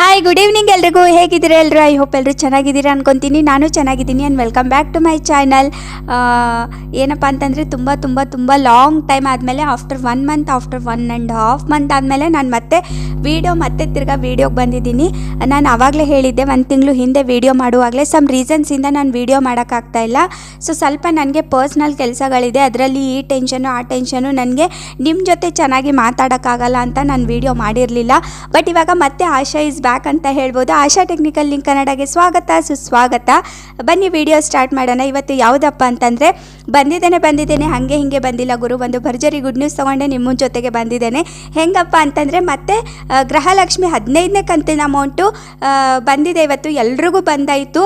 Hi good evening ಎಲ್ರಿಗೂ. ಹೇಗಿದ್ದೀರಾ ಎಲ್ಲರೂ ಐ ಹೋಪ್ ಎಲ್ಲರೂ ಚೆನ್ನಾಗಿದ್ದೀರಾ ಅನ್ಕೊತೀನಿ. ನಾನು ಚೆನ್ನಾಗಿದ್ದೀನಿ and welcome back to my channel ಏನಪ್ಪ ಅಂತಂದರೆ ತುಂಬ ತುಂಬ ತುಂಬ ಲಾಂಗ್ ಟೈಮ್ ಆದಮೇಲೆ after one month after one and half month ಆದಮೇಲೆ ನಾನು ಮತ್ತೆ ವೀಡಿಯೋ ಮತ್ತೆ ತಿರ್ಗಾ ವೀಡಿಯೋಗೆ ಬಂದಿದ್ದೀನಿ. ನಾನು ಆವಾಗಲೇ ಹೇಳಿದ್ದೆ, ಒಂದು ತಿಂಗಳು ಹಿಂದೆ ವೀಡಿಯೋ ಮಾಡುವಾಗಲೇ ಸಮ್ ರೀಸನ್ಸಿಂದ ನಾನು ವೀಡಿಯೋ ಮಾಡೋಕ್ಕಾಗ್ತಾ ಇಲ್ಲ. ಸೊ ಸ್ವಲ್ಪ ನನಗೆ ಪರ್ಸ್ನಲ್ ಕೆಲಸಗಳಿದೆ. ಅದರಲ್ಲಿ ಈ ಟೆನ್ಷನು ಆ ಟೆನ್ಷನು ನನಗೆ ನಿಮ್ಮ ಜೊತೆ ಚೆನ್ನಾಗಿ ಮಾತಾಡೋಕ್ಕಾಗಲ್ಲ ಅಂತ ನಾನು ವೀಡಿಯೋ ಮಾಡಿರಲಿಲ್ಲ. ಬಟ್ ಇವಾಗ ಮತ್ತೆ ಆಶಾ ಇಸ್ ಬ್ಯಾಕ್ ಅಂತ ಹೇಳ್ಬೋದು. ಆಶಾ ಟೆಕ್ನಿಕಲ್ ಲಿಂಕ್ ಕನ್ನಡಗೆ ಸ್ವಾಗತ, ಸುಸ್ವಾಗತ. ಬನ್ನಿ ವಿಡಿಯೋ ಸ್ಟಾರ್ಟ್ ಮಾಡೋಣ. ಇವತ್ತು ಯಾವುದಪ್ಪ ಅಂತಂದರೆ, ಬಂದಿದ್ದೇನೆ ಬಂದಿದ್ದೇನೆ, ಹಾಗೆ ಹಿಂಗೆ ಬಂದಿಲ್ಲ ಗುರು. ಒಂದು ಭರ್ಜರಿ ಗುಡ್ ನ್ಯೂಸ್ ತೊಗೊಂಡೆ, ನಿಮ್ಮ ಜೊತೆಗೆ ಬಂದಿದ್ದೇನೆ. ಹೆಂಗಪ್ಪ ಅಂತಂದರೆ, ಮತ್ತೆ ಗೃಹಲಕ್ಷ್ಮಿ ಹದಿನೈದನೇ ಕಂತಿನ ಅಮೌಂಟು ಬಂದಿದೆ ಇವತ್ತು. ಎಲ್ರಿಗೂ ಬಂದಾಯಿತು.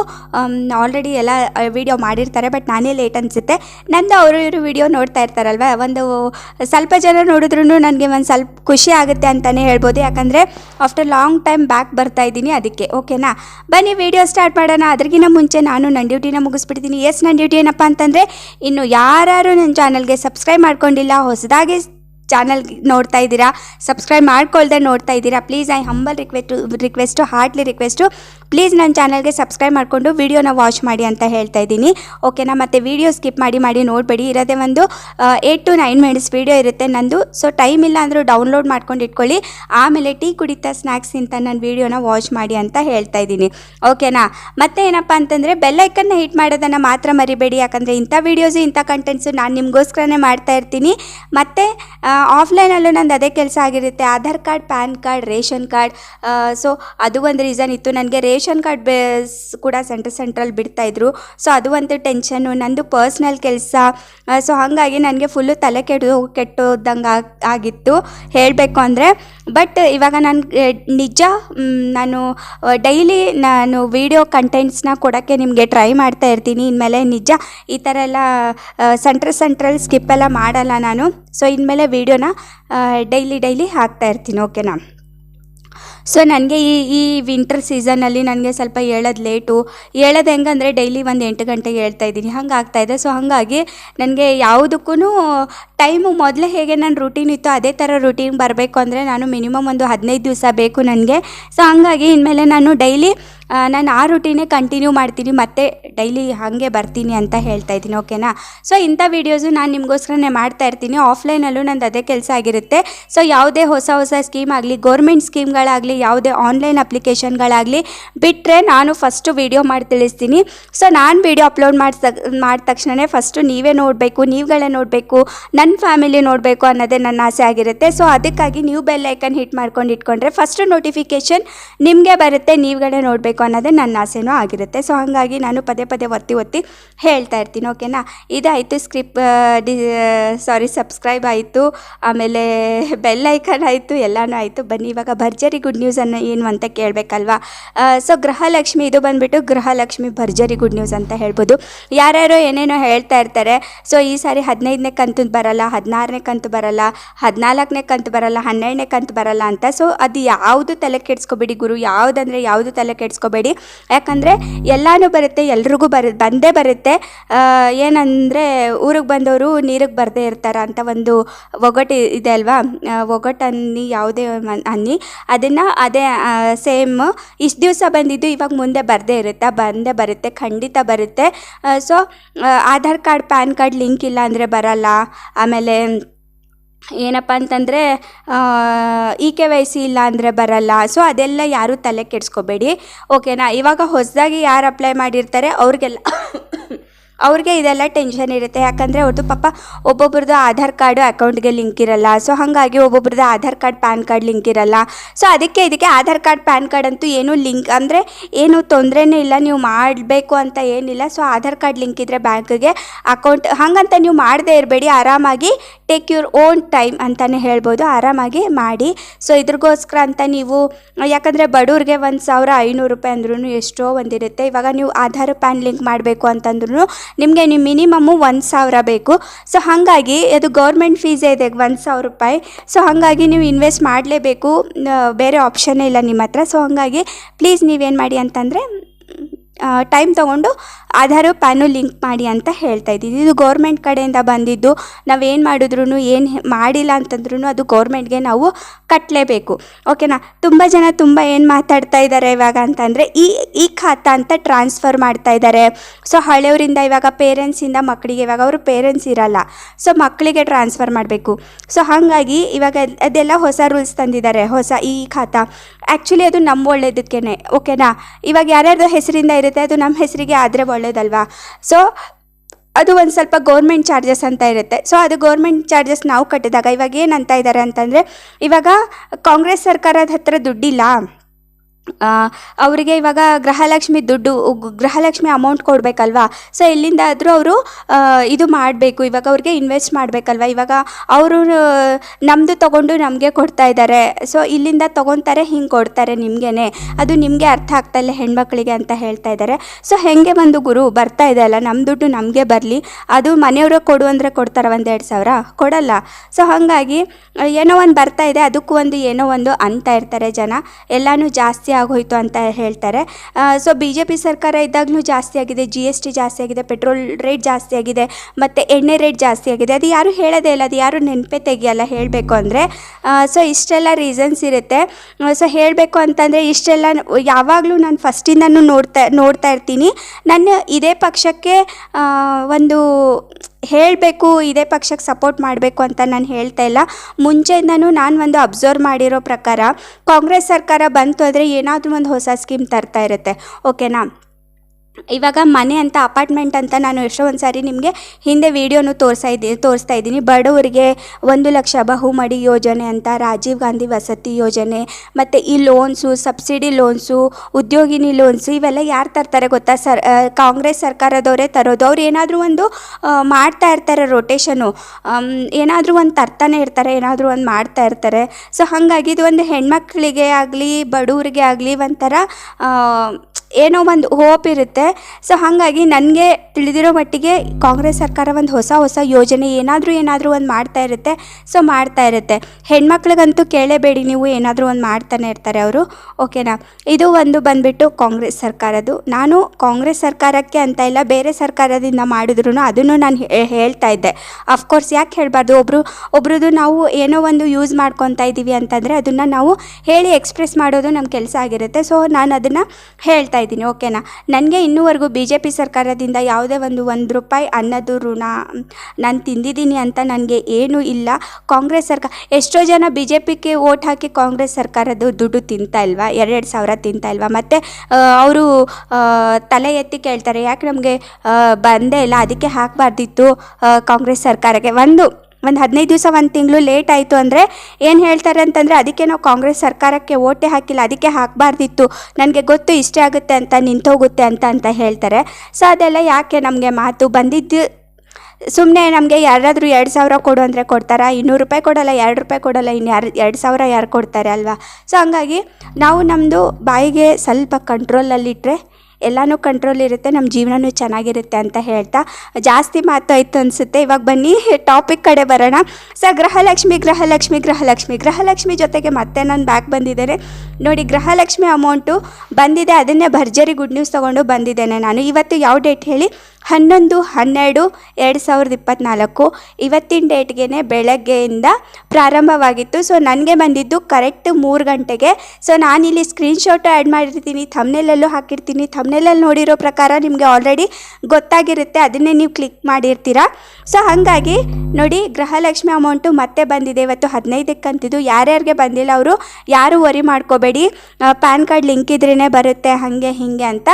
ಆಲ್ರೆಡಿ ಎಲ್ಲ ವಿಡಿಯೋ ಮಾಡಿರ್ತಾರೆ ಬಟ್ ನಾನೇ ಲೇಟ್ ಅನಿಸುತ್ತೆ. ನಂದು ಅವರು ಇವರು ವಿಡಿಯೋ ನೋಡ್ತಾ ಇರ್ತಾರಲ್ವ? ಒಂದು ಸ್ವಲ್ಪ ಜನ ನೋಡಿದ್ರು ನನಗೆ ಒಂದು ಸ್ವಲ್ಪ ಖುಷಿ ಆಗುತ್ತೆ ಅಂತಲೇ ಹೇಳ್ಬೋದು. ಯಾಕಂದರೆ ಆಫ್ಟರ್ ಲಾಂಗ್ ಟೈಮ್ ಬ್ಯಾಕ್ ಬರ್ತಾ ಇದ್ದೀನಿ. ಅದಕ್ಕೆ ಓಕೆನಾ ಬನ್ನಿ ವಿಡಿಯೋ ಸ್ಟಾರ್ಟ್ ಮಾಡೋಣ. ಅದ್ರಗಿನ ಮುಂಚೆ ನಾನು ನನ್ನ ಡ್ಯೂಟಿನ ಮುಗಿಸ್ಬಿಡ್ತೀನಿ. ಎಸ್ ನನ್ನ ಡ್ಯೂಟಿ ಏನಪ್ಪ ಅಂತಂದರೆ, ಇನ್ನು ಯಾರು ನನ್ನ ಚಾನಲ್ಗೆ ಸಬ್ಸ್ಕ್ರೈಬ್ ಮಾಡ್ಕೊಂಡಿಲ್ಲ, ಹೊಸದಾಗಿ ಚಾನಲ್ ನೋಡ್ತಾ ಇದ್ದೀರಾ ಸಬ್ಸ್ಕ್ರೈಬ್ ಮಾಡ್ಕೊಳ್ದೆ ನೋಡ್ತಾ ಇದ್ದೀರಾ please I humble request request heartly request please ನನ್ನ ಚಾನಲ್ಗೆ ಸಬ್ಸ್ಕ್ರೈಬ್ ಮಾಡಿಕೊಂಡು ವೀಡಿಯೋನ ವಾಚ್ ಮಾಡಿ ಅಂತ ಹೇಳ್ತಾ ಇದ್ದೀನಿ. ಓಕೆನಾ ಮತ್ತು ವೀಡಿಯೋ ಸ್ಕಿಪ್ ಮಾಡಿ ಮಾಡಿ ನೋಡಬೇಡಿ. ಇರೋದೇ ಒಂದು eight to nine minutes video ಇರುತ್ತೆ ನಂದು. ಸೊ ಟೈಮ್ ಇಲ್ಲ ಅಂದರೂ ಡೌನ್ಲೋಡ್ ಮಾಡ್ಕೊಂಡು ಇಟ್ಕೊಳ್ಳಿ. ಆಮೇಲೆ ಟೀ ಕುಡಿತಾ ಸ್ನ್ಯಾಕ್ಸ್ ಇಂತ ನಾನು ವೀಡಿಯೋನ ವಾಚ್ ಮಾಡಿ ಅಂತ ಹೇಳ್ತಾ ಇದ್ದೀನಿ. ಓಕೆನಾ ಮತ್ತೆ ಏನಪ್ಪ ಅಂತಂದರೆ ಬೆಲ್ಲೈಕನ್ನ ಹಿಟ್ ಮಾಡೋದನ್ನು ಮಾತ್ರ ಮರಿಬೇಡಿ. ಯಾಕಂದರೆ ಇಂಥ ವೀಡಿಯೋಸು ಇಂಥ ಕಂಟೆಂಟ್ಸು ನಾನು ನಿಮಗೋಸ್ಕರನೇ ಮಾಡ್ತಾ ಇರ್ತೀನಿ. ಮತ್ತು ಆಫ್ಲೈನಲ್ಲೂ ನಂದು ಅದೇ ಕೆಲಸ ಆಗಿರುತ್ತೆ. Aadhaar card pan card ration card so ಅದು ಒಂದು ರೀಸನ್ ಇತ್ತು. ನನಗೆ ರೇಷನ್ ಕಾರ್ಡ್ ಬೇಸ್ ಕೂಡ ಸೆಂಟ್ರ್ ಸೆಂಟ್ರಲ್ಲಿ ಬಿಡ್ತಾಯಿದ್ರು ಸೊ ಅದು ಒಂದು ಟೆನ್ಷನ್ನು ನಂದು ಪರ್ಸ್ನಲ್ ಕೆಲಸ. ಸೊ ಹಾಗಾಗಿ ನನಗೆ ಫುಲ್ಲು ತಲೆ ಕೆಟ್ಟು ಕೆಟ್ಟೋದಂಗೆ ಆಗ್ ಆಗಿತ್ತು. ಹೇಳಬೇಕು ಅಂದರೆ ಬಟ್ ಇವಾಗ ನಾನು ನಿಜ ನಾನು ಡೈಲಿ ನಾನು ವೀಡಿಯೋ ಕಂಟೆಂಟ್ಸ್ನ ಕೊಡೋಕ್ಕೆ ನಿಮಗೆ ಟ್ರೈ ಮಾಡ್ತಾ ಇರ್ತೀನಿ. ಇನ್ಮೇಲೆ ನಿಜ ಈ ಥರ ಎಲ್ಲ ಸೆಂಟ್ರ್ ಸೆಂಟ್ರಲ್ ಸ್ಕಿಪ್ ಎಲ್ಲ ಮಾಡಲ್ಲ ನಾನು. ಸೊ ಇನ್ಮೇಲೆ ವೀಡಿಯೋನ ಡೈಲಿ ಡೈಲಿ ಹಾಕ್ತಾ ಇರ್ತೀನಿ ಓಕೆನಾ ಸೊ ನನಗೆ ಈ ಈ ವಿಂಟರ್ ಸೀಸನಲ್ಲಿ ನನಗೆ ಸ್ವಲ್ಪ ಹೇಳೋದು ಲೇಟು ಹೇಳೋದು ಹೆಂಗಂದರೆ ಡೈಲಿ ಒಂದು ಎಂಟು ಗಂಟೆಗೆ ಹೇಳ್ತಾ ಇದ್ದೀನಿ. ಹಂಗೆ ಆಗ್ತಾಯಿದೆ ಸೊ ಹಾಗಾಗಿ ನನಗೆ ಯಾವುದಕ್ಕೂ ಟೈಮು ಮೊದಲೇ ಹೇಗೆ ನನ್ನ ರೂಟೀನ್ ಇತ್ತು ಅದೇ ಥರ ರೂಟೀನ್ ಬರಬೇಕು ಅಂದರೆ ನಾನು ಮಿನಿಮಮ್ ಒಂದು ಹದಿನೈದು ದಿವಸ ಬೇಕು ನನಗೆ. ಸೊ ಹಂಗಾಗಿ ಇನ್ಮೇಲೆ ನಾನು ಡೈಲಿ ನಾನು ಆ ರೂಟೀನೇ ಕಂಟಿನ್ಯೂ ಮಾಡ್ತೀನಿ, ಮತ್ತೆ ಡೈಲಿ ಹಾಗೆ ಬರ್ತೀನಿ ಅಂತ ಹೇಳ್ತಾ ಇದ್ದೀನಿ ಓಕೆನಾ ಸೊ ಇಂಥ ವೀಡಿಯೋಸು ನಾನು ನಿಮಗೋಸ್ಕರನೇ ಮಾಡ್ತಾ ಇರ್ತೀನಿ. ಆಫ್ಲೈನಲ್ಲೂ ನಂದು ಅದೇ ಕೆಲಸ ಆಗಿರುತ್ತೆ. ಸೊ ಯಾವುದೇ ಹೊಸ ಹೊಸ ಸ್ಕೀಮ್ ಆಗಲಿ ಗೌರ್ಮೆಂಟ್ ಸ್ಕೀಮ್ಗಳಾಗಲಿ ಯಾವುದೇ ಆನ್ಲೈನ್ ಅಪ್ಲಿಕೇಶನ್ಗಳಾಗಲಿ ಬಿಟ್ಟರೆ ನಾನು ಫಸ್ಟು ವೀಡಿಯೋ ಮಾಡಿ ತಿಳಿಸ್ತೀನಿ. ಸೊ ನಾನು ವೀಡಿಯೋ ಅಪ್ಲೋಡ್ ಮಾಡಿಸ್, ಮಾಡಿದ ತಕ್ಷಣವೇ ಫಸ್ಟು ನೀವೇ ನೋಡಬೇಕು, ನೀವುಗಳೇ ನೋಡಬೇಕು. ನನ್ನ ಫ್ಯಾಮಿಲಿ ನೋಡಬೇಕು ಅನ್ನೋದೇ ನನ್ನ ಆಸೆ ಆಗಿರುತ್ತೆ. ಸೊ ಅದಕ್ಕಾಗಿ ನೀವು ಬೆಲ್ ಐಕನ್ ಹಿಟ್ ಮಾಡ್ಕೊಂಡು ಇಟ್ಕೊಂಡ್ರೆ ಫಸ್ಟ್ ನೋಟಿಫಿಕೇಷನ್ ನಿಮಗೆ ಬರುತ್ತೆ ನೀವುಗಳೇ ನೋಡಬೇಕು ಅನ್ನೋದೇ ನನ್ನ ಆಸೆನೂ ಆಗಿರುತ್ತೆ. ಸೊ ಹಾಗಾಗಿ ನಾನು ಪದೇ ಪದೇ ಒತ್ತಿ ಒತ್ತಿ ಹೇಳ್ತಾ ಇರ್ತೀನಿ ಓಕೆನಾ ಇದಾಯಿತು ಸ್ಕ್ರಿಪ್ ಡಿ ಸಾರಿ ಸಬ್ಸ್ಕ್ರೈಬ್ ಆಯಿತು, ಆಮೇಲೆ ಬೆಲ್ ಐಕನ್ ಆಯಿತು, ಎಲ್ಲನೂ ಆಯಿತು. ಬನ್ನಿ, ಇವಾಗ ಭರ್ಜರಿ ಗುಡ್ ನ್ಯೂಸನ್ನು ಏನು ಅಂತ ಕೇಳಬೇಕಲ್ವಾ? ಸೊ ಗೃಹಲಕ್ಷ್ಮಿ, ಇದು ಬಂದುಬಿಟ್ಟು ಗೃಹಲಕ್ಷ್ಮಿ ಭರ್ಜರಿ ಗುಡ್ ನ್ಯೂಸ್ ಅಂತ ಹೇಳ್ಬೋದು. ಯಾರ್ಯಾರೋ ಏನೇನೋ ಹೇಳ್ತಾ ಇರ್ತಾರೆ. ಸೊ ಈ ಸಾರಿ ಹದಿನೈದನೇ ಕಂತು ಬರಲ್ಲ. ಹದಿನಾರನೇ ಕಂತು ಬರಲ್ಲ, ಹದಿನಾಲ್ಕನೇ ಕಂತು ಬರಲ್ಲ, ಹನ್ನೆರಡನೇ ಕಂತು ಬರಲ್ಲ ಅಂತ. ಸೊ ಅದು ಯಾವುದು ತಲೆ ಕೆಡ್ಸ್ಕೊಬೇಡಿ ಗುರು, ಯಾವುದಂದರೆ ಯಾವುದು ತಲೆ ಕೆಡಿಸ್ಕೋಬೇಡಿ. ಯಾಕಂದರೆ ಎಲ್ಲನೂ ಬರುತ್ತೆ, ಎಲ್ರಿಗೂ ಬರ, ಬಂದೇ ಬರುತ್ತೆ. ಏನಂದರೆ ಊರಿಗೆ ಬಂದವರು ನೀರಿಗೆ ಬರದೇ ಇರ್ತಾರ ಅಂತ ಒಂದು ಒಗಟು ಇದೆ ಅಲ್ವಾ? ಒಗಟು ಅನ್ನಿ, ಯಾವುದೇ ಅನ್ನಿ, ಅದನ್ನು ಅದೇ ಸೇಮ್ ಇಷ್ಟು ದಿವಸ ಬಂದಿದ್ದು ಇವಾಗ ಮುಂದೆ ಬರದೇ ಇರುತ್ತೆ, ಬಂದೇ ಬರುತ್ತೆ, ಖಂಡಿತ ಬರುತ್ತೆ. So Aadhaar card, pan card link ಇಲ್ಲ ಅಂದರೆ ಬರಲ್ಲ ಆಮೇಲೆ ಏನಪ್ಪ ಅಂತಂದರೆ ಇ ಕೆ ವೈ ಸಿ ಇಲ್ಲ ಅಂದರೆ ಬರಲ್ಲ. ಸೊ ಅದೆಲ್ಲ ಯಾರೂ ತಲೆ ಕೆಡಿಸ್ಕೋಬೇಡಿ. ಓಕೆನಾ ಇವಾಗ ಹೊಸದಾಗಿ ಯಾರು ಅಪ್ಲೈ ಮಾಡಿರ್ತಾರೆ, ಅವ್ರಿಗೆಲ್ಲ ಅವ್ರಿಗೆ ಇದೆಲ್ಲ ಟೆನ್ಷನ್ ಇರುತ್ತೆ. ಯಾಕಂದರೆ ಅವ್ರದ್ದು ಪಾಪ ಒಬ್ಬೊಬ್ರದ್ದು ಆಧಾರ್ ಕಾರ್ಡು ಅಕೌಂಟ್ಗೆ ಲಿಂಕ್ ಇರಲ್ಲ. ಸೊ ಹಾಗಾಗಿ ಒಬ್ಬೊಬ್ರದ್ದು Aadhaar card, pan card link ಇರಲ್ಲ. ಸೊ ಅದಕ್ಕೆ ಇದಕ್ಕೆ ಆಧಾರ್ ಕಾರ್ಡ್, ಪ್ಯಾನ್ ಕಾರ್ಡ್ ಅಂತೂ ಏನೂ ಲಿಂಕ್ ಅಂದರೆ ಏನು ತೊಂದರೆನೇ ಇಲ್ಲ. ನೀವು ಮಾಡಬೇಕು ಅಂತ ಏನಿಲ್ಲ. ಸೊ ಆಧಾರ್ ಕಾರ್ಡ್ ಲಿಂಕ್ ಇದ್ದರೆ ಬ್ಯಾಂಕ್ಗೆ ಅಕೌಂಟ್ ಹಾಗಂತ ನೀವು ಮಾಡದೇ ಇರಬೇಡಿ. ಆರಾಮಾಗಿ ಟೇಕ್ ಯುವರ್ ಓನ್ ಟೈಮ್ ಅಂತಲೇ ಹೇಳ್ಬೋದು. ಆರಾಮಾಗಿ ಮಾಡಿ. ಸೊ ಇದ್ರಿಗೋಸ್ಕರ ಅಂತ ನೀವು, ಯಾಕಂದರೆ ಬಡವ್ರಿಗೆ ಒಂದು ಸಾವಿರ ಐನೂರು ರೂಪಾಯಿ ಅಂದ್ರೂ ಎಷ್ಟೋ ಒಂದಿರುತ್ತೆ. ಇವಾಗ ನೀವು ಆಧಾರ್ ಪ್ಯಾನ್ ಲಿಂಕ್ ಮಾಡಬೇಕು ಅಂತಂದ್ರೂ ನಿಮಗೆ ನೀವು ಮಿನಿಮಮ್ಮು ಒಂದು ಸಾವಿರ ಬೇಕು. ಸೊ ಹಾಗಾಗಿ ಅದು ಗೌರ್ಮೆಂಟ್ ಫೀಸೇ ಇದೆ, ಒಂದು ಸಾವಿರ ರೂಪಾಯಿ. ಸೊ ಹಾಗಾಗಿ ನೀವು ಇನ್ವೆಸ್ಟ್ ಮಾಡಲೇಬೇಕು. ಬೇರೆ ಆಪ್ಷನ್ನೇ ಇಲ್ಲ ನಿಮ್ಮ ಹತ್ರ. ಸೊ ಹಾಗಾಗಿ ಪ್ಲೀಸ್ ನೀವೇನು ಮಾಡಿ ಅಂತಂದರೆ ಟೈಮ್ ತೊಗೊಂಡು ಆಧಾರು ಪ್ಯಾನು ಲಿಂಕ್ ಮಾಡಿ ಅಂತ ಹೇಳ್ತಾ ಇದ್ದೀನಿ ಇದು ಗೌರ್ಮೆಂಟ್ ಕಡೆಯಿಂದ ಬಂದಿದ್ದು, ನಾವೇನು ಮಾಡಿದ್ರು ಏನು ಮಾಡಿಲ್ಲ ಅಂತಂದ್ರೂ ಅದು ಗೌರ್ಮೆಂಟ್ಗೆ ನಾವು ಕಟ್ಟಲೇಬೇಕು ಓಕೆನಾ ತುಂಬ ಜನ ತುಂಬ ಏನು ಮಾತಾಡ್ತಾ ಇದ್ದಾರೆ ಇವಾಗ ಅಂತಂದರೆ, ಈ ಈ ಖಾತಾ ಅಂತ ಟ್ರಾನ್ಸ್ಫರ್ ಮಾಡ್ತಾ ಇದ್ದಾರೆ ಸೊ ಹಳೆಯವರಿಂದ ಇವಾಗ ಪೇರೆಂಟ್ಸಿಂದ ಮಕ್ಕಳಿಗೆ ಇವಾಗ ಅವರು ಪೇರೆಂಟ್ಸ್ ಇರಲ್ಲ. ಸೊ ಮಕ್ಕಳಿಗೆ ಟ್ರಾನ್ಸ್ಫರ್ ಮಾಡಬೇಕು. ಸೊ ಹಾಗಾಗಿ ಇವಾಗ ಅದೆಲ್ಲ ಹೊಸ ರೂಲ್ಸ್ ತಂದಿದ್ದಾರೆ, ಹೊಸ ಈ ಖಾತಾ. ಆ್ಯಕ್ಚುಲಿ ಅದು ನಮ್ಮ ಒಳ್ಳೇದಕ್ಕೇ ಓಕೆನಾ ಇವಾಗ ಯಾರ್ಯಾರ್ದು ಹೆಸರಿಂದ ಇರುತ್ತೆ, ಅದು ನಮ್ಮ ಹೆಸರಿಗೆ ಆದರೆ ಒಳ್ಳೇದಲ್ವಾ? ಸೊ ಅದು ಒಂದು ಸ್ವಲ್ಪ ಗೌರ್ಮೆಂಟ್ ಚಾರ್ಜಸ್ ಅಂತ ಇರುತ್ತೆ. ಸೊ ಅದು ಗೌರ್ಮೆಂಟ್ ಚಾರ್ಜಸ್ ನಾವು ಕಟ್ಟಿದಾಗ ಇವಾಗ ಏನಂತ ಇದ್ದಾರೆ ಅಂತಂದರೆ, ಇವಾಗ ಕಾಂಗ್ರೆಸ್ ಸರ್ಕಾರದ ಹತ್ರ ದುಡ್ಡಿಲ್ಲ. ಅವರಿಗೆ ಇವಾಗ ಗೃಹಲಕ್ಷ್ಮಿ ದುಡ್ಡು, ಗೃಹಲಕ್ಷ್ಮಿ ಅಮೌಂಟ್ ಕೊಡಬೇಕಲ್ವಾ? ಸೊ ಎಲ್ಲಿಂದಾದರೂ ಅವರು ಇದು ಮಾಡಬೇಕು. ಇವಾಗ ಅವ್ರಿಗೆ ಇನ್ವೆಸ್ಟ್ ಮಾಡಬೇಕಲ್ವ? ಇವಾಗ ಅವರು ನಮ್ಮದು ತೊಗೊಂಡು ನಮಗೆ ಕೊಡ್ತಾ ಇದ್ದಾರೆ ಸೊ ಇಲ್ಲಿಂದ ತೊಗೊತಾರೆ, ಹಿಂಗೆ ಕೊಡ್ತಾರೆ ನಿಮಗೇನೆ. ಅದು ನಿಮಗೆ ಅರ್ಥ ಆಗ್ತಾ ಇಲ್ಲ ಹೆಣ್ಮಕ್ಳಿಗೆ ಅಂತ ಹೇಳ್ತಾ ಇದ್ದಾರೆ ಸೊ ಹೆಂಗೆ ಬಂದು ಗುರು, ಬರ್ತಾ ಇದೆ ಅಲ್ಲ? ನಮ್ಮ ದುಡ್ಡು ನಮಗೆ ಬರಲಿ. ಅದು ಮನೆಯವ್ರಿಗೆ ಕೊಡು ಅಂದರೆ ಕೊಡ್ತಾರೆ ಒಂದು ಎರಡು ಸಾವಿರ? ಕೊಡಲ್ಲ. ಸೊ ಹಾಗಾಗಿ ಏನೋ ಒಂದು ಬರ್ತಾ ಇದೆ, ಅದಕ್ಕೂ ಒಂದು ಏನೋ ಒಂದು ಅಂತ ಇರ್ತಾರೆ ಜನ. ಎಲ್ಲನೂ ಜಾಸ್ತಿ ಆಗೋಯ್ತು ಅಂತ ಹೇಳ್ತಾರೆ. ಸೊ ಬಿ ಜೆ ಪಿ ಸರ್ಕಾರ ಇದ್ದಾಗಲೂ ಜಾಸ್ತಿ ಆಗಿದೆ ಜಿ ಎಸ್ ಟಿ ಜಾಸ್ತಿ ಆಗಿದೆ ಪೆಟ್ರೋಲ್ ರೇಟ್ ಜಾಸ್ತಿ ಆಗಿದೆ, ಮತ್ತು ಎಣ್ಣೆ ರೇಟ್ ಜಾಸ್ತಿ ಆಗಿದೆ. ಅದು ಯಾರು ಹೇಳೋದೇ ಇಲ್ಲ, ಅದು ಯಾರು ನೆನಪೇ ತೆಗಿಯಲ್ಲ ಹೇಳಬೇಕು ಅಂದರೆ. ಸೊ ಇಷ್ಟೆಲ್ಲ ರೀಸನ್ಸ್ ಇರುತ್ತೆ. ಸೊ ಹೇಳಬೇಕು ಅಂತಂದರೆ ಇಷ್ಟೆಲ್ಲ ಯಾವಾಗಲೂ ನಾನು ಫಸ್ಟಿಂದನೂ ನೋಡ್ತಾ ನೋಡ್ತಾ ಇರ್ತೀನಿ. ನಾನು ಇದೇ ಪಕ್ಷಕ್ಕೆ ಒಂದು ಹೇಳಬೇಕು, ಇದೇ ಪಕ್ಷಕ್ಕೆ ಸಪೋರ್ಟ್ ಮಾಡಬೇಕು ಅಂತ ನಾನು ಹೇಳ್ತಾ ಇಲ್ಲ. ಮುಂಚೆಯಿಂದನೂ ನಾನು ಒಂದು ಅಬ್ಸರ್ವ್ ಮಾಡಿರೋ ಪ್ರಕಾರ, ಕಾಂಗ್ರೆಸ್ ಸರ್ಕಾರ ಬಂತು ಅಂದರೆ ಏನಾದರೂ ಒಂದು ಹೊಸ ಸ್ಕೀಮ್ ತರ್ತಾ ಇರುತ್ತೆ. ಓಕೆನಾ ಇವಾಗ ಮನೆ ಅಂತ ಅಪಾರ್ಟ್ಮೆಂಟ್ ಅಂತ ನಾನು ಎಷ್ಟೋ ಒಂದು ಸಾರಿ ನಿಮಗೆ ಹಿಂದೆ ವೀಡಿಯೋನು ತೋರಿಸ್ತಾ ಇದ್ದೀನಿ ತೋರಿಸ್ತಾ ಇದ್ದೀನಿ. ಬಡವರಿಗೆ ಒಂದು ಲಕ್ಷ ಬಹುಮಡಿ ಯೋಜನೆ ಅಂತ, ರಾಜೀವ್ ಗಾಂಧಿ ವಸತಿ ಯೋಜನೆ, ಮತ್ತು ಈ loans subsidy loans Udyogini loans ಇವೆಲ್ಲ ಯಾರು ತರ್ತಾರೆ ಗೊತ್ತಾ ಸರ್? ಕಾಂಗ್ರೆಸ್ ಸರ್ಕಾರದವರೇ ತರೋದು. ಅವ್ರು ಏನಾದರೂ ಒಂದು ಮಾಡ್ತಾ ಇರ್ತಾರೆ ರೊಟೇಷನು ಏನಾದರೂ ಒಂದು ತರ್ತಾನೆ ಇರ್ತಾರೆ, ಏನಾದರೂ ಒಂದು ಮಾಡ್ತಾ ಇರ್ತಾರೆ. ಸೊ ಹಾಗಾಗಿ ಇದು ಒಂದು ಹೆಣ್ಮಕ್ಳಿಗೆ ಆಗಲಿ, ಬಡವರಿಗೆ ಆಗಲಿ ಒಂಥರ ಏನೋ ಒಂದು ಹೋಪ್ ಇರುತ್ತೆ. ಸೊ ಹಾಗಾಗಿ ನನಗೆ ತಿಳಿದಿರೋ ಮಟ್ಟಿಗೆ ಕಾಂಗ್ರೆಸ್ ಸರ್ಕಾರ ಒಂದು ಹೊಸ ಹೊಸ ಯೋಜನೆ ಏನಾದರೂ ಏನಾದರೂ ಒಂದು ಮಾಡ್ತಾ ಇರುತ್ತೆ. ಸೊ ಮಾಡ್ತಾ ಇರುತ್ತೆ. ಹೆಣ್ಮಕ್ಳಿಗಂತೂ ಕೇಳೇಬೇಡಿ ನೀವು ಏನಾದರೂ ಒಂದು ಮಾಡ್ತಾನೆ ಇರ್ತಾರೆ ಅವರು. ಓಕೆನಾ ಇದು ಒಂದು ಬಂದುಬಿಟ್ಟು ಕಾಂಗ್ರೆಸ್ ಸರ್ಕಾರದ್ದು. ನಾನು ಕಾಂಗ್ರೆಸ್ ಸರ್ಕಾರಕ್ಕೆ ಅಂತ ಇಲ್ಲ, ಬೇರೆ ಸರ್ಕಾರದಿಂದ ಮಾಡಿದ್ರು ಅದನ್ನು ನಾನು ಹೇಳ್ತಾ ಇದ್ದೆ. ಅಫ್ಕೋರ್ಸ್ ಯಾಕೆ ಹೇಳಬಾರ್ದು? ಒಬ್ಬರು ಒಬ್ರದ್ದು ನಾವು ಏನೋ ಒಂದು ಯೂಸ್ ಮಾಡ್ಕೊತಾ ಇದ್ದೀವಿ ಅಂತಂದರೆ ಅದನ್ನು ನಾವು ಹೇಳಿ ಎಕ್ಸ್ಪ್ರೆಸ್ ಮಾಡೋದು ನಮ್ಮ ಕೆಲಸ ಆಗಿರುತ್ತೆ. ಸೊ ನಾನು ಅದನ್ನು ಹೇಳ್ತಾ ಇದ್ದೀನಿ, ಓಕೆನಾ? ನನಗೆ ಇನ್ನೂವರೆಗೂ ಬಿ ಜೆ ಪಿ ಸರ್ಕಾರದಿಂದ ಯಾವುದೇ ಒಂದು ಒಂದು ರೂಪಾಯಿ ಅನ್ನೋದು ಋಣ, ನಾನು ತಿಂದಿದ್ದೀನಿ ಅಂತ ನನಗೆ ಏನೂ ಇಲ್ಲ. ಕಾಂಗ್ರೆಸ್ ಸರ್ಕಾರ ಎಷ್ಟೋ ಜನ ಬಿ ಜೆ ಪಿಗೆ ಓಟ್ ಹಾಕಿ ಕಾಂಗ್ರೆಸ್ ಸರ್ಕಾರದ್ದು ದುಡ್ಡು ತಿಂತಾ ಇಲ್ವಾ? ಎರಡೆರಡು ಸಾವಿರ ತಿಂತಾ ಇಲ್ವಾ? ಮತ್ತು ಅವರು ತಲೆ ಎತ್ತಿ ಕೇಳ್ತಾರೆ, ಯಾಕೆ ನಮಗೆ ಬಂದೇ ಇಲ್ಲ, ಅದಕ್ಕೆ ಹಾಕಬಾರ್ದಿತ್ತು ಕಾಂಗ್ರೆಸ್ ಸರ್ಕಾರಕ್ಕೆ? ಒಂದು ಒಂದು ಹದಿನೈದು ದಿವಸ ಒಂದು ತಿಂಗಳು ಲೇಟ್ ಆಯಿತು ಅಂದರೆ ಏನು ಹೇಳ್ತಾರೆ ಅಂತಂದರೆ ಅದಕ್ಕೆ ನಾವು ಕಾಂಗ್ರೆಸ್ ಸರ್ಕಾರಕ್ಕೆ ಓಟೇ ಹಾಕಿಲ್ಲ, ಅದಕ್ಕೆ ಹಾಕಬಾರ್ದಿತ್ತು. ನನಗೆ ಗೊತ್ತು ಇಷ್ಟೇ ಆಗುತ್ತೆ ಅಂತ ನಿಂತೋಗುತ್ತೆ ಅಂತ ಅಂತ ಹೇಳ್ತಾರೆ. ಸೊ ಅದೆಲ್ಲ ಯಾಕೆ ನಮಗೆ ಮಾತು ಬಂದಿದ್ದು? ಸುಮ್ಮನೆ ನಮಗೆ ಯಾರಾದರೂ ಎರಡು ಸಾವಿರ ಕೊಡು ಅಂದರೆ ಕೊಡ್ತಾರಾ? ಇನ್ನೂರು ರೂಪಾಯಿ ಕೊಡಲ್ಲ, ಎರಡು ರೂಪಾಯಿ ಕೊಡಲ್ಲ ಇನ್ನು ಯಾರು, ಎರಡು ಸಾವಿರ ಯಾರು ಕೊಡ್ತಾರೆ ಅಲ್ವಾ? ಸೊ ಹಂಗಾಗಿ ನಾವು ನಮ್ಮದು ಬಾಯಿಗೆ ಸ್ವಲ್ಪ ಕಂಟ್ರೋಲಲ್ಲಿಟ್ಟರೆ ಎಲ್ಲನೂ ಕಂಟ್ರೋಲ್ ಇರುತ್ತೆ ನಮ್ಮ ಜೀವನನೂ ಚೆನ್ನಾಗಿರುತ್ತೆ ಅಂತ ಹೇಳ್ತಾ ಜಾಸ್ತಿ ಮಾತಾಯ್ತು ಅನಿಸುತ್ತೆ. ಇವಾಗ ಬನ್ನಿ ಟಾಪಿಕ್ ಕಡೆ ಬರೋಣ. ಸೊ, ಗೃಹಲಕ್ಷ್ಮಿ ಗೃಹಲಕ್ಷ್ಮಿ ಗೃಹಲಕ್ಷ್ಮಿ ಗೃಹಲಕ್ಷ್ಮಿ ಜೊತೆಗೆ ಮತ್ತೆ ನಾನು ಬ್ಯಾಕ್ ಬಂದಿದ್ದೇನೆ. ನೋಡಿ, ಗೃಹಲಕ್ಷ್ಮಿ ಅಮೌಂಟು ಬಂದಿದೆ, ಅದನ್ನೇ ಭರ್ಜರಿ ಗುಡ್ ನ್ಯೂಸ್ ತೊಗೊಂಡು ಬಂದಿದ್ದೇನೆ ನಾನು. ಇವತ್ತು ಯಾವ ಡೇಟ್ ಹೇಳಿ? ಹನ್ನೊಂದು, ಹನ್ನೆರಡು, ಎರಡು ಸಾವಿರದ ಇಪ್ಪತ್ತ್ನಾಲ್ಕು ಇವತ್ತಿನ ಡೇಟ್ಗೆ ಬೆಳಗ್ಗೆಯಿಂದ ಪ್ರಾರಂಭವಾಗಿತ್ತು. ಸೊ ನನಗೆ ಬಂದಿದ್ದು ಕರೆಕ್ಟ್ ಮೂರು ಗಂಟೆಗೆ. ಸೊ ನಾನಿಲ್ಲಿ ಸ್ಕ್ರೀನ್ಶಾಟು ಆ್ಯಡ್ ಮಾಡಿರ್ತೀನಿ ಥಮ್ನೆಲ್ಲೂ ಹಾಕಿರ್ತೀನಿ ಥಮ್ನೆಲಲ್ಲಿ ನೋಡಿರೋ ಪ್ರಕಾರ ನಿಮಗೆ ಆಲ್ರೆಡಿ ಗೊತ್ತಾಗಿರುತ್ತೆ, ಅದನ್ನೇ ನೀವು ಕ್ಲಿಕ್ ಮಾಡಿರ್ತೀರಾ. ಸೊ ಹಾಗಾಗಿ ನೋಡಿ, ಗೃಹಲಕ್ಷ್ಮಿ ಅಮೌಂಟು ಮತ್ತೆ ಬಂದಿದೆ ಇವತ್ತು ಹದಿನೈದಕ್ಕಂತಿದ್ದು. ಯಾರ್ಯಾರಿಗೆ ಬಂದಿಲ್ಲ ಅವರು, ಯಾರು ವರಿ ಮಾಡ್ಕೋಬೇಡಿ. ಪ್ಯಾನ್ ಕಾರ್ಡ್ ಲಿಂಕ್ ಇದ್ರೇ ಬರುತ್ತೆ, ಹಾಗೆ ಹೀಗೆ ಅಂತ.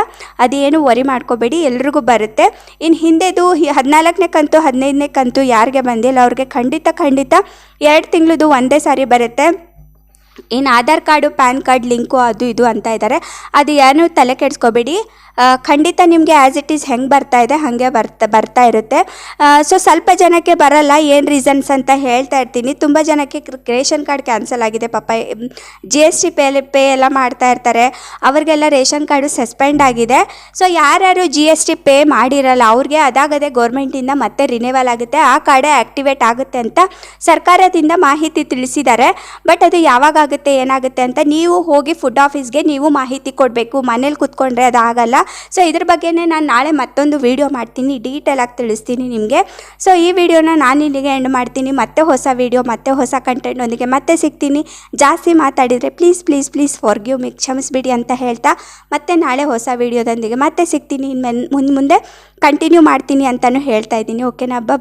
ಅದೇನು ವರಿ ಮಾಡ್ಕೋಬೇಡಿ, ಎಲ್ರಿಗೂ ಬರುತ್ತೆ. ಇನ್ನು ಹಿಂದೆದು ಹದಿನಾಲ್ಕನೇ ಕಂತು ಹದಿನೈದನೇ ಕಂತು ಯಾರಿಗೆ ಬಂದಿಲ್ಲ, ಅವ್ರಿಗೆ ಖಂಡಿತ ಖಂಡಿತ ಎರಡು ತಿಂಗಳದು ಒಂದೇ ಸಾರಿ ಬರುತ್ತೆ. ಇನ್ನು Aadhaar card, pan card, link ಅದು ಇದು ಅಂತ ಇದ್ದಾರೆ ಅದು ಏನು ತಲೆ ಕೆಡಿಸ್ಕೋಬೇಡಿ. ಖಂಡಿತ ನಿಮಗೆ ಆ್ಯಸ್ ಇಟ್ ಈಸ್ ಹೆಂಗೆ ಬರ್ತಾ ಇದೆ, ಹಾಗೆ ಬರ್ತಾ ಬರ್ತಾ ಇರುತ್ತೆ. ಸೊ ಸ್ವಲ್ಪ ಜನಕ್ಕೆ ಬರಲ್ಲ, ಏನು ರೀಸನ್ಸ್ ಅಂತ ಹೇಳ್ತಾ ಇರ್ತೀನಿ. ತುಂಬ ಜನಕ್ಕೆ ರೇಷನ್ ಕಾರ್ಡ್ ಕ್ಯಾನ್ಸಲ್ ಆಗಿದೆ, ಪಾಪ. G S T pay pay ಎಲ್ಲ ಮಾಡ್ತಾ ಇರ್ತಾರೆ. ಅವ್ರಿಗೆಲ್ಲ ರೇಷನ್ ಕಾರ್ಡು ಸಸ್ಪೆಂಡ್ ಆಗಿದೆ. ಸೊ ಯಾರ್ಯಾರು ಜಿ ಎಸ್ ಟಿ ಪೇ ಮಾಡಿರಲ್ಲ, ಅವ್ರಿಗೆ ಅದಾಗದೆ ಗೌರ್ಮೆಂಟಿಂದ ಮತ್ತೆ ರಿನೇವಲ್ ಆಗುತ್ತೆ. ಆ ಕಾರ್ಡೇ ಆ್ಯಕ್ಟಿವೇಟ್ ಆಗುತ್ತೆ ಅಂತ ಸರ್ಕಾರದಿಂದ ಮಾಹಿತಿ ತಿಳಿಸಿದ್ದಾರೆ. ಬಟ್ ಅದು ಯಾವಾಗ ಹೆಂಗಾಗುತ್ತೆ ಏನಾಗುತ್ತೆ ಅಂತ ನೀವು ಹೋಗಿ ಫುಡ್ ಆಫೀಸ್ಗೆ ನೀವು ಮಾಹಿತಿ ಕೊಡಬೇಕು. ಮನೇಲಿ ಕೂತ್ಕೊಂಡ್ರೆ ಅದು ಆಗಲ್ಲ ಸೊ ಇದ್ರ ಬಗ್ಗೆನೇ ನಾನು ನಾಳೆ ಮತ್ತೊಂದು ವಿಡಿಯೋ ಮಾಡ್ತೀನಿ. ಡೀಟೇಲಾಗಿ ತಿಳಿಸ್ತೀನಿ ನಿಮಗೆ. ಸೊ ಈ ವಿಡಿಯೋನ ನಾನು ಇಲ್ಲಿಗೆ ಎಂಡ್ ಮಾಡ್ತೀನಿ. ಮತ್ತೆ ಹೊಸ ವಿಡಿಯೋ ಮತ್ತೆ ಹೊಸ ಕಂಟೆಂಟ್ನೊಂದಿಗೆ ಮತ್ತೆ ಸಿಗ್ತೀನಿ. ಜಾಸ್ತಿ ಮಾತಾಡಿದರೆ please please please forgive me ಕ್ಷಮಿಸ್ಬಿಡಿ ಅಂತ ಹೇಳ್ತಾ ಮತ್ತೆ ನಾಳೆ ಹೊಸ ವೀಡಿಯೋದೊಂದಿಗೆ ಮತ್ತೆ ಸಿಗ್ತೀನಿ. ಮುಂದೆ ಮುಂದೆ ಕಂಟಿನ್ಯೂ ಮಾಡ್ತೀನಿ ಅಂತಲೂ ಹೇಳ್ತಾ ಇದ್ದೀನಿ. ಓಕೆನಾ ಹಬ್ಬ